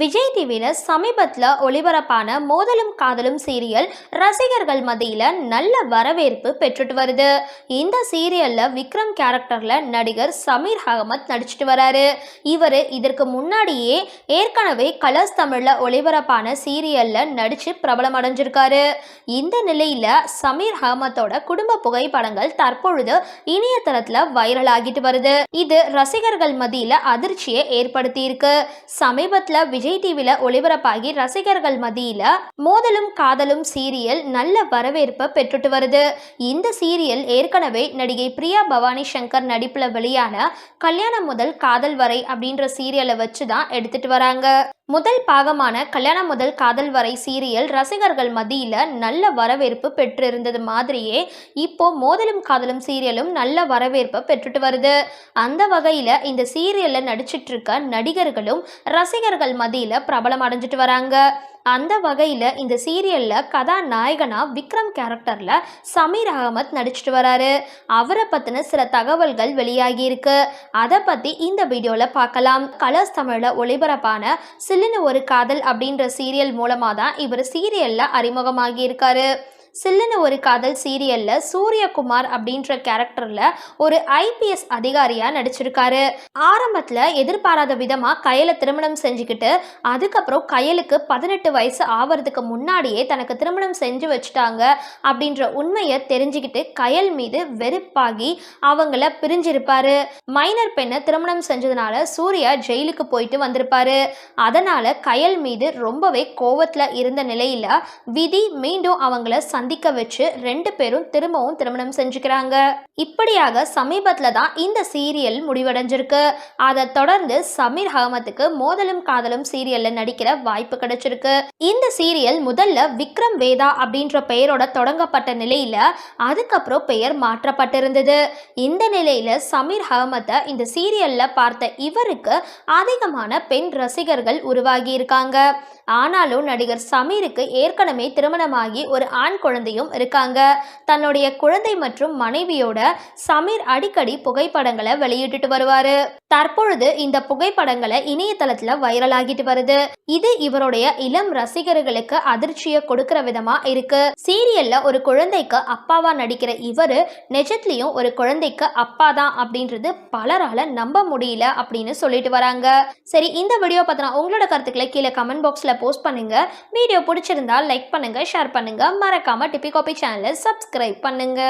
விஜய் டிவியில் சமீபத்தில் ஒளிபரப்பான மோதலும் காதலும் சீரியல் ரசிகர்கள் மத்தியில் நல்ல வரவேற்பு பெற்றுட்டு வருது. இந்த சீரியலில் விக்ரம் கேரக்டரில் நடிகர் சமீர் அகமத் நடிச்சிட்டு வராரு. இவர் இதற்கு முன்னாடியே ஏற்கனவே கலர்ஸ் தமிழில் ஒளிபரப்பான சீரியலில் நடித்து பிரபலம் அடைஞ்சிருக்காரு இந்த நிலையில் சமீர் அகமத்தோட குடும்ப புகைப்படங்கள் தற்பொழுது இணையதளத்தில் வைரல் ஆகிட்டு வருது. இது ரசிகர்கள் மத்தியில் அதிர்ச்சியை ஏற்படுத்தியிருக்கு. சமீபத்தில் விஜய் டிவியில் ஒளிபரப்பாகி ரசிகர்கள் மத்தியில் மோதலும் காதலும் சீரியல் நல்ல வரவேற்பை பெற்றுட்டு வருது. இந்த சீரியல் ஏற்கனவே நடிகை பிரியா பவானி சங்கர் நடிப்பில் வெளியான கல்யாணம் முதல் காதல் வரை அப்படின்ற சீரியலை வச்சு தான் எடுத்துட்டு வராங்க. முதல் பாகமான கல்யாணம் முதல் காதல் வரை சீரியல் ரசிகர்கள் மத்தியில் நல்ல வரவேற்பு பெற்றிருந்தது மாதிரியே இப்போ மோதலும் காதலும் சீரியலும் நல்ல வரவேற்பை பெற்றுட்டு வருது. அந்த வகையில் இந்த சீரியலில் நடிச்சிட்டு இருக்க நடிகர்களும் ரசிகர்கள் மத்தியில் பிரபலம் அடைஞ்சிட்டு வராங்க. அந்த வகையில் இந்த சீரியலில் கதாநாயகனாக விக்ரம் கேரக்டரில் சமீர் அகமத் நடிச்சிட்டு வராரு. அவரை பற்றின சில தகவல்கள் வெளியாகியிருக்கு அதை பற்றி இந்த வீடியோவில் பார்க்கலாம் கலர்ஸ் தமிழில் ஒளிபரப்பான சில்லுன்னு ஒரு காதல் அப்படின்ற சீரியல் மூலமாக தான் இவர் சீரியலில் அறிமுகமாகியிருக்காரு சில்லுன்னு ஒரு காதல் சீரியலில் சூரியகுமார் அப்படின்ற கேரக்டரில் ஒரு ஐபிஎஸ் அதிகாரியாக நடிச்சிருக்காரு. ஆரம்பத்தில் எதிர்பாராத விதமாக கையில் திருமணம் செஞ்சுக்கிட்டு அதுக்கப்புறம் கையலுக்கு பதினெட்டு வயசு ஆவறதுக்கு முன்னாடியே தனக்கு திருமணம் செஞ்சு வச்சுட்டாங்க அப்படின்ற உண்மையை தெரிஞ்சுக்கிட்டு கயல் மீது வெறுப்பாகி அவங்கள பிரிஞ்சிருப்பாரு. மைனர் பெண்ணை திருமணம் செஞ்சதுனால சூர்யா ஜெயிலுக்கு போயிட்டு வந்திருப்பாரு. அதனால கயல் மீது ரொம்பவே கோவத்தில் இருந்த நிலையில் விதி மீண்டும் அவங்கள சந்திக்க வச்சு ரெண்டு பேரும் திரும்பவும் திருமணம் செஞ்சுக்கிறாங்க. இப்படியாக சமீபத்தில் தான் இந்த சீரியல் முடிவடைஞ்சிருக்கு. அதை தொடர்ந்து சமீர் அகமத்துக்கு மோதலும் காதலும் சீரியல்ல நடிக்கிற வாய்ப்பு கிடைச்சிருக்கு. இந்த சீரியல் முதல்ல விக்ரம் வேதா அப்படின்ற பெயரோட தொடங்கப்பட்ட நிலையில அதுக்கப்புறம் பெயர் மாற்றப்பட்டிருந்தது. இந்த நிலையில சமீர் அகமத்தை இந்த சீரியல்ல பார்த்த இவருக்கு அதிகமான பெண் ரசிகர்கள் உருவாகி இருக்காங்க. ஆனாலும் நடிகர் சமீருக்கு ஏற்கனவே திருமணமாகி ஒரு ஆண் குழந்தையும் இருக்காங்க. தன்னுடைய குழந்தை மற்றும் மனைவியோட சமீர் அடிக்கடி புகைப்படங்களை வெளியிட்டுட்டு வருவாரு. தற்பொழுது இந்த புகைப்படங்களை இணையதளத்துல வைரல் ஆகிட்டு வருது. இது இவருடைய இளம் ரசிகர்களுக்கு அதிர்ச்சியை கொடுக்கிற விதமா இருக்கு. சீரியல்ல ஒரு குழந்தைக்கு அப்பாவா நடிக்கிற இவரு நிஜத்துலயும் ஒரு குழந்தைக்கு அப்பா தான் அப்படின்றது பலரால நம்ப முடியல அப்படின்னு சொல்லிட்டு வராங்க. சரி இந்த வீடியோ பார்த்தனா உங்களோட கருத்துக்களை கீழே கமெண்ட் பாக்ஸ்ல போஸ்ட் பண்ணுங்க. வீடியோ பிடிச்சிருந்தா லைக் பண்ணுங்க ஷேர் பண்ணுங்க. மறக்காம டிபி காபி சேனலை சப்ஸ்கிரைப் பண்ணுங்க.